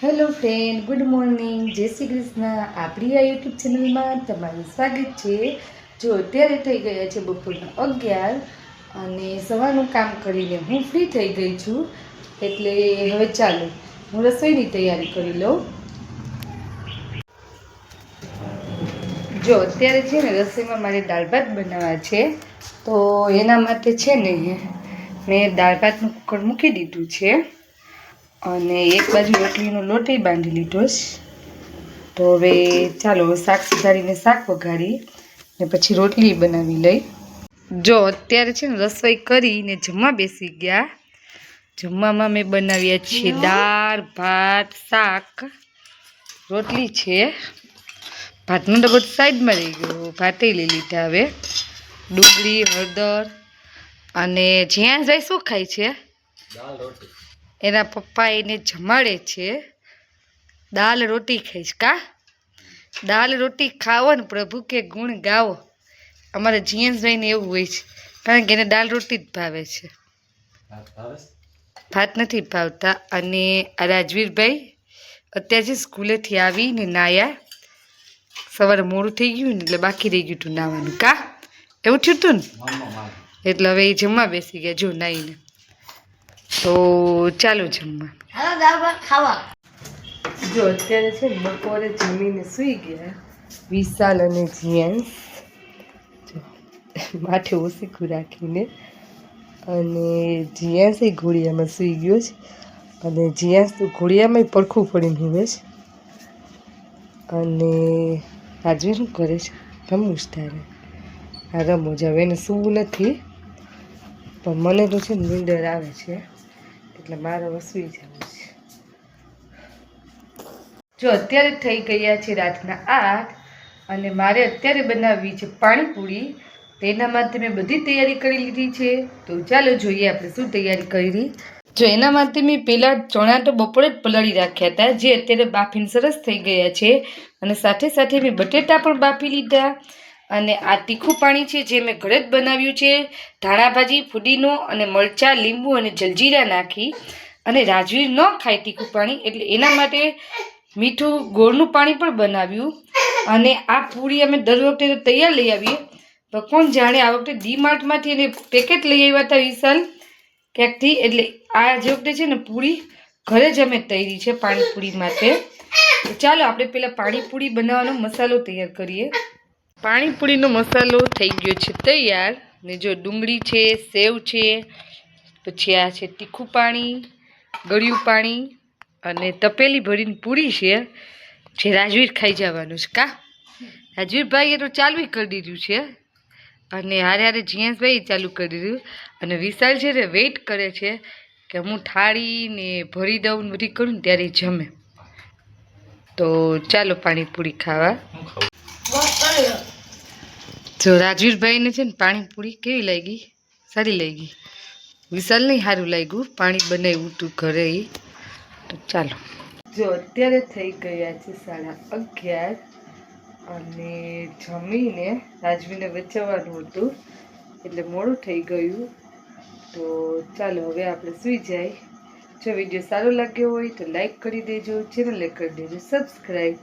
Hello friend good morning જય શ્રી કૃષ્ણ. આપણી આ યુટ્યુબ ચેનલમાં તમારું સ્વાગત છે. જો અત્યારે થઈ ગયા છે બપોરના અગિયાર અને સવારનું કામ કરીને હું ફ્રી થઈ ગઈ છું. એટલે હવે ચાલો, હું રસોઈની તૈયારી કરી લઉં. જો અત્યારે છે ને રસોઈમાં મારે દાળ ભાત બનાવવા છે, તો એના માટે છે ને મેં દાળ ભાતનું કુકર મૂકી દીધું છે. અને એક બાજુ રોટલીનો લોટ બાંધી લીધો છે. તો હવે ચાલો શાક સુધારીને શાક વઘારી ને પછી રોટલી બનાવી લઈ. જો અત્યારે છે ને રસોઈ કરીને જમવા બેસી ગયા. જમવામાં મેં બનાવ્યા છે દાળ, ભાત, શાક. રોટલી છે. ભાતનો ડબ્બો સાઈડમાં રહી ગયો. ભાતે લઈ લીધા હવે. ડુંગળી, હળદર અને જ્યાં જાય શું ખાય છે? એના પપ્પા એને જમાડે છે દાલ રોટી ખાઈશ કા? દાલ રોટી ખાવો ને પ્રભુ કે ગુણ ગાવો. અમારે જીએન્સભાઈને એવું હોય છે કારણ કે એને દાલ રોટી જ ભાવે છે. ભાત નથી ભાવતા અને આ રાજવીરભાઈ અત્યારે જે સ્કૂલેથી આવીને નાયા. સવારે મોડું થઈ ગયું ને એટલે બાકી રહી ગયું હતું નાવાનું કા? એવું થયું હતું ને? એટલે હવે એ જમવા બેસી ગયા જો નાઈને. તો ચાલો જમવા. ખાવા. જો અત્યારે છે ને બપોરે જમીને સૂઈ ગયા વિશાલ અને જીયાંશ માથે ઓસીખું રાખીને. અને જીયાંશ એ ઘોડિયામાં સૂઈ ગયો છે. અને જીયાંશ તો ઘોડિયામાં પડખું પડીને હુવે છે. અને રાજવી શું કરે છે? રમવું છે તારે. આ રમો જ હવે એને સૂવું નથી. પણ મને તો છે ને નીંદર આવે છે. એટલે મારે વસવી જવું છે. જો અત્યારે થઈ ગયા છે રાતના આઠ અને મારે અત્યારે બનાવવી છે પાણીપુરી. તેના માટે મેં બધી તૈયારી કરી લીધી છે. તો ચાલો જોઈએ આપણે શું તૈયારી કરી. જો એના માટે મેં પહેલાં ચણા તો બપોરે જ પલાળી રાખ્યા હતા, જે અત્યારે બાફીને સરસ થઈ ગયા છે. અને સાથે સાથે મેં બટેટા પણ બાફી લીધા. અને આ તીખું પાણી છે જે મેં ઘરે જ બનાવ્યું છે. ધાણા ભાજી, ફુદીનો અને મરચાં, લીંબુ અને જલજીરા નાખી અને રાજવીર ન ખાય તીખું પાણી એટલે એના માટે મીઠું ગોળનું પાણી પણ બનાવ્યું. અને આ પૂરી અમે દર વખતે તૈયાર લઈ આવીએ. તો કોણ જાણે આ વખતે ડી માર્ટમાંથી એને પેકેટ લઈ આવ્યા હતા વિશાલ ક્યાંકથી એટલે આ જે વખતે છે ને પૂરી ઘરે જ અમે તૈરી છે પાણીપુરી માટે. ચાલો આપણે પહેલાં પાણીપુરી બનાવવાનો મસાલો તૈયાર કરીએ. પાણીપુરીનો મસાલો થઈ ગયો છે તૈયાર. ને જો ડુંગળી છે, સેવ છે, પછી આ છે તીખું પાણી, ગળ્યું પાણી અને તપેલી ભરીને પૂરી છે, જે રાજવીર ખાઈ જવાનું છે. કા? રાજવીરભાઈએ તો ચાલુ કરી દીધું છે. અને હારે હારે જીયાસભાઈ ચાલુ કરી દીધું. અને વિશાલ છે ને વેઇટ કરે છે કે હું થાળીને ભરી દઉં બધી કરું ત્યારે જમે. તો ચાલો પાણીપુરી ખાવા. જો રાજવીરભાઈને છે ને પાણીપુરી કેવી લાગી? સારી લાગી. વિશાલ નહીં સારું લાગ્યું. પાણી બનાવ્યું હતું ઘરે તો ચાલો. જો અત્યારે થઈ ગયા છે સાડા અગિયાર અને જમીને રાજવીને બચાવવાનું હતું. એટલે મોડું થઈ ગયું. તો ચાલો હવે આપણે સૂઈ જાય. જો વીડિયો સારો લાગ્યો હોય તો લાઈક કરી દેજો, ચેનલને કરી દેજો, સબસ્ક્રાઈબ.